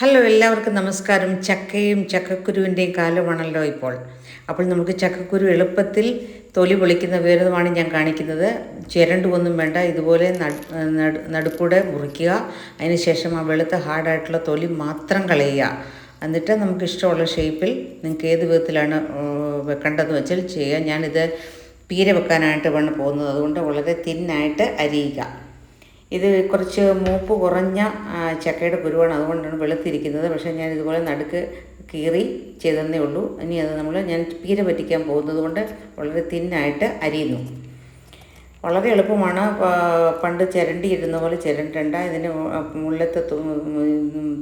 Hello എല്ലാവർക്കും നമസ്കാരം. ചക്കയും ചക്കക്കുരുവിന്റെയും കാലമാണല്ലോ ഇപ്പോൾ. അപ്പോൾ നമുക്ക് ചക്കക്കുരു എളുപ്പത്തിൽ തൊലി പൊളിക്കുന്ന വിവരമാണ് ഞാൻ കാണിക്കുന്നത്. ചിരണ്ടുമൊന്നും വേണ്ട. ഇതുപോലെ നടുക്കൂടെ മുറിക്കുക. അതിനുശേഷം ആ വെളുത്ത ഹാർഡായിട്ടുള്ള തൊലി മാത്രം കളയുക. എന്നിട്ട് നമുക്ക് ഇഷ്ടമുള്ള ഷേപ്പിൽ നിങ്ങൾക്ക് ഏത് വിധത്തിലാണ് വെക്കേണ്ടതെന്ന് വെച്ചാൽ ചെയ്യുക ഞാനിത് പീര വെക്കാനായിട്ട് വേണം പോകുന്നത്. അതുകൊണ്ട് വളരെ തിന്നായിട്ട് അരിയുക. ഇത് കുറച്ച് മൂപ്പ് കുറഞ്ഞ ചക്കയുടെ കുരുവാണ് അതുകൊണ്ടാണ് വെളുത്തിരിക്കുന്നത്. പക്ഷേ ഞാൻ ഇതുപോലെ നടുക്ക് കീറി ചെയ്തെന്നേ ഉള്ളൂ. ഇനി അത് നമ്മൾ ഞാൻ പീര പറ്റിക്കാൻ പോകുന്നത് കൊണ്ട് വളരെ തിന്നായിട്ട് അരിയുന്നു. വളരെ എളുപ്പമാണ് പണ്ട് ചിരണ്ടിയിരുന്ന പോലെ ചിരണ്ടണ്ട. ഇതിന് മുള്ളത്തെ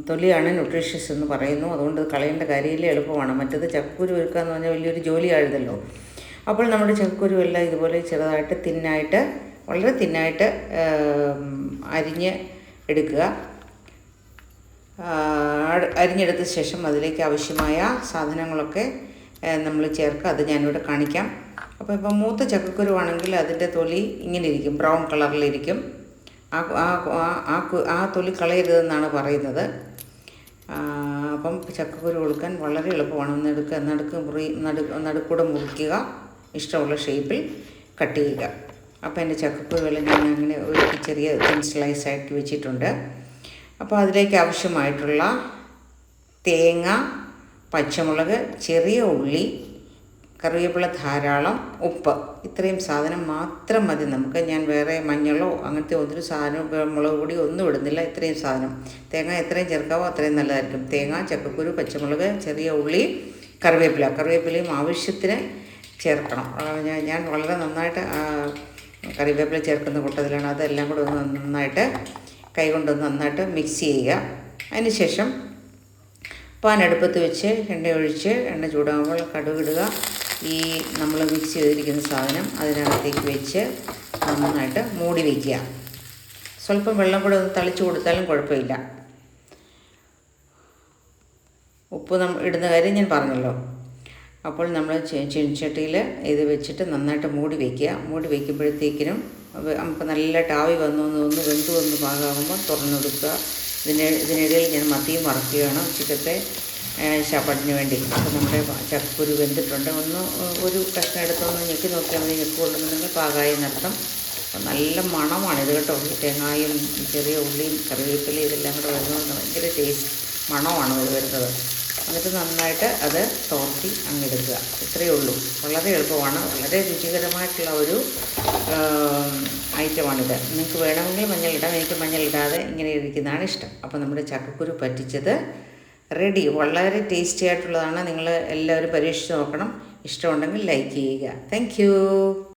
തൊലിയാണ് ന്യൂട്രീഷ്യസ് എന്ന് പറയുന്നു. അതുകൊണ്ട് കളയേണ്ട കാര്യമില്ല എളുപ്പമാണ്. മറ്റത് ചക്കുരു ഒരുക്കുക എന്ന് പറഞ്ഞാൽ വലിയൊരു ജോലിയായിരുന്നല്ലോ അപ്പോൾ നമ്മുടെ ചക്കുരു എല്ലാം ഇതുപോലെ ചെറുതായിട്ട് തിന്നായിട്ട് വളരെ തിന്നായിട്ട് അരിഞ്ഞ് എടുക്കുക. അരിഞ്ഞെടുത്ത ശേഷം അതിലേക്ക് ആവശ്യമായ സാധനങ്ങളൊക്കെ നമ്മൾ ചേർക്കുക. അത് ഞാനിവിടെ കാണിക്കാം. അപ്പോൾ ഇപ്പം മൂത്ത ചക്കക്കുരുവാണെങ്കിൽ അതിന്റെ തൊലി ഇങ്ങനെ ഇരിക്കും ബ്രൗൺ കളറിലിരിക്കും. ആ ആ ആ തൊലി കളയരുതെന്നാണ് പറയുന്നത്. അപ്പം ചക്കക്കുരു കൊടുക്കാൻ വളരെ എളുപ്പമാണ്. നടുക്ക് നടുക്ക് മുറി നടു നടുക്കൂടെ മുറിക്കുക. ഇഷ്ടമുള്ള ഷേപ്പിൽ കട്ട് ചെയ്യുക. അപ്പോൾ എന്റെ ചക്കപ്പുകൾ ഞാൻ അങ്ങനെ ഒരു ചെറിയ തിൻ സ്ലൈസ് ആക്കി വെച്ചിട്ടുണ്ട്. അപ്പോൾ അതിലേക്ക് ആവശ്യമായിട്ടുള്ള തേങ്ങ പച്ചമുളക് ചെറിയ ഉള്ളി കറിവേപ്പില ധാരാളം ഉപ്പ്. ഇത്രയും സാധനം മാത്രം മതി നമുക്ക്. ഞാൻ വേറെ മഞ്ഞളോ അങ്ങനത്തെ ഒന്നൊരു സാധനം മുളക് പൊടി ഒന്നും ഇടുന്നില്ല ഇത്രയും സാധനം. തേങ്ങ എത്രയും ചേർക്കാവോ അത്രയും നല്ലതായിരിക്കും. തേങ്ങ ചക്കക്കുരു പച്ചമുളക് ചെറിയ ഉള്ളി കറിവേപ്പില. കറിവേപ്പിലയും ആവശ്യത്തിന് ചേർക്കണം. ഞാൻ വളരെ നന്നായിട്ട് കറിവേപ്പില ചേർക്കുന്ന കൂട്ടത്തിലാണ് അതെല്ലാം കൂടെ ഒന്ന് നന്നായിട്ട് കൈകൊണ്ടൊന്ന് നന്നായിട്ട് മിക്സ് ചെയ്യുക. അതിനുശേഷം പാൻ അടുപ്പത്ത് വെച്ച് എണ്ണ ഒഴിച്ച് എണ്ണ ചൂടാകുമ്പോൾ കടുകിടുക ഈ നമ്മൾ മിക്സ് ചെയ്തിരിക്കുന്ന സാധനം അതിനകത്തേക്ക് വെച്ച് നന്നായിട്ട് മൂടി വയ്ക്കുക സ്വല്പം വെള്ളം കൂടെ ഒന്ന് തളിച്ചു കൊടുത്താലും കുഴപ്പമില്ല. ഉപ്പ് നമ്മൾ ഇടുന്ന കാര്യം ഞാൻ പറഞ്ഞല്ലോ. അപ്പോൾ നമ്മൾ ചീനിച്ചട്ടിയിൽ ഇത് വെച്ചിട്ട് നന്നായിട്ട് മൂടി വയ്ക്കുക മൂടി വയ്ക്കുമ്പോഴത്തേക്കിനും നമുക്ക് നല്ല ടാവി വന്നു ഒന്ന് വെന്തു വന്ന് പാകാകുമ്പോൾ തുറന്നെടുക്കുക ഇതിന് ഇതിനിടയിൽ ഞാൻ മത്തിയും മറക്കുകയാണ് ഉച്ചക്കത്തെ ശപ്പടിന് വേണ്ടി. അപ്പോൾ നമ്മുടെ ചക്കുരു വെന്തിട്ടുണ്ട്. ഒന്ന് ഒരു കഷ്ണം എടുത്തൊന്ന് ഞെക്കി നോക്കിയാൽ മതി. ഞെക്ക് കൊള്ളുന്നുണ്ടെങ്കിൽ പാകായി നടത്തും അപ്പോൾ നല്ല മണമാണ് ഇത് കേട്ടോ. തേങ്ങായും ചെറിയ ഉള്ളിയും കറിവേപ്പിലയും ഇതെല്ലാം കൂടെ വരുന്നത് ഭയങ്കര ടേസ്റ്റ് മണമാണ് ഇത് വരുന്നത്. എന്നിട്ട് നന്നായിട്ട് അത് തോർത്തി അങ്ങെടുക്കുക. ഇത്രയേ ഉള്ളൂ. വളരെ എളുപ്പമാണ്. വളരെ രുചികരമായിട്ടുള്ള ഒരു ഐറ്റമാണിത്. നിങ്ങൾക്ക് വേണമെങ്കിൽ മഞ്ഞളിടാം എനിക്ക് മഞ്ഞളിടാതെ ഇങ്ങനെ ഇരിക്കുന്നതാണ് ഇഷ്ടം. അപ്പോൾ നമ്മുടെ ചക്കക്കുരു പറ്റിച്ചത് റെഡി. വളരെ ടേസ്റ്റി ആയിട്ടുള്ളതാണ്. നിങ്ങൾ എല്ലാവരും പരീക്ഷിച്ച് നോക്കണം. ഇഷ്ടമുണ്ടെങ്കിൽ ലൈക്ക് ചെയ്യുക. താങ്ക്